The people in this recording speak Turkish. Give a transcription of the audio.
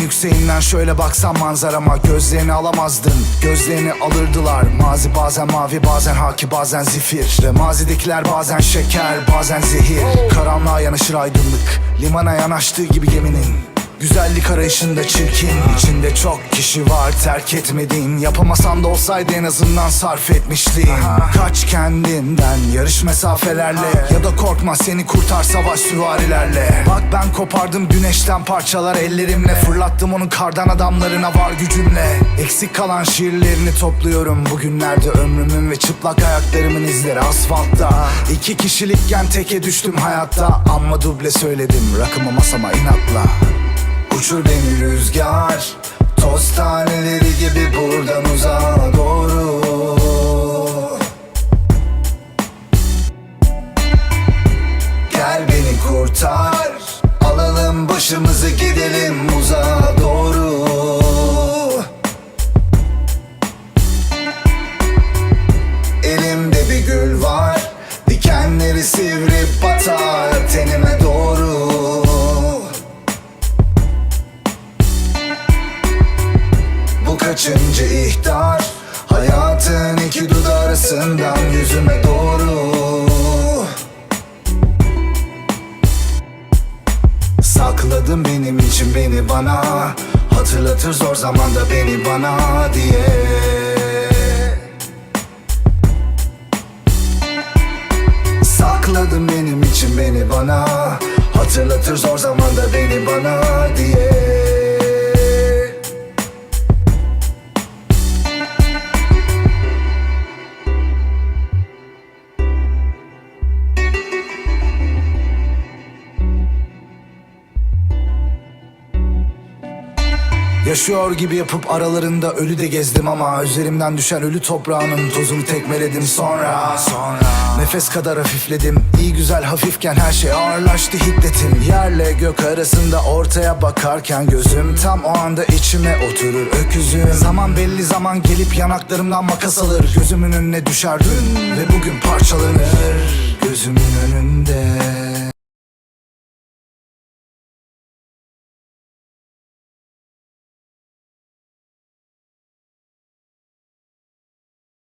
yükseğinden şöyle baksan manzarama. Gözlerini alamazdın Gözlerini alırdılar. Mazi bazen mavi bazen haki bazen zifir. Ve mazidekiler bazen şeker bazen zehir. Karanlığa yanaşır aydınlık. Limana yanaştığı gibi geminin Güzellik arayışında çirkin İçinde çok kişi var terk etmediğin. Yapamasan da olsaydı en azından sarf etmiştin. Kaç kendinden yarış mesafelerle Ya da korkma seni kurtar savaş süvarilerle. Bak ben kopardım güneşten parçalar ellerimle. Fırlattım onun kardan adamlarına var gücümle. Eksik kalan şiirlerini topluyorum. Bugünlerde ömrümün ve çıplak ayaklarımın izleri asfaltta. İki kişilikken teke düştüm hayatta. Amma duble söyledim rakımı masama inatla Uçur beni rüzgar. Toz taneleri gibi buradan uzağa doğru. Gel beni kurtar. Alalım başımızı gidelim uzağa doğru. Elimde bir gül var. Dikenleri sivri kaçıncı ihtar? Hayatın iki dudağı arasından yüzüme doğru. Sakladım benim için beni bana. Hatırlatır zor zamanda beni bana diye. Sakladım benim için beni bana. Hatırlatır zor zamanda beni bana diye Yaşıyor gibi yapıp aralarında ölü de gezdim ama Üzerimden düşen ölü toprağının tozunu tekmeledim. Sonra Sonra Nefes kadar hafifledim. İyi güzel hafifken her şey ağırlaştı hiddetim. Yerle gök arasında ortaya bakarken gözüm Tam o anda içime oturur öküzüm. Zaman belli zaman gelip yanaklarımdan makas alır. Gözümün önüne düşer dün ve bugün parçalanır Gözümün önü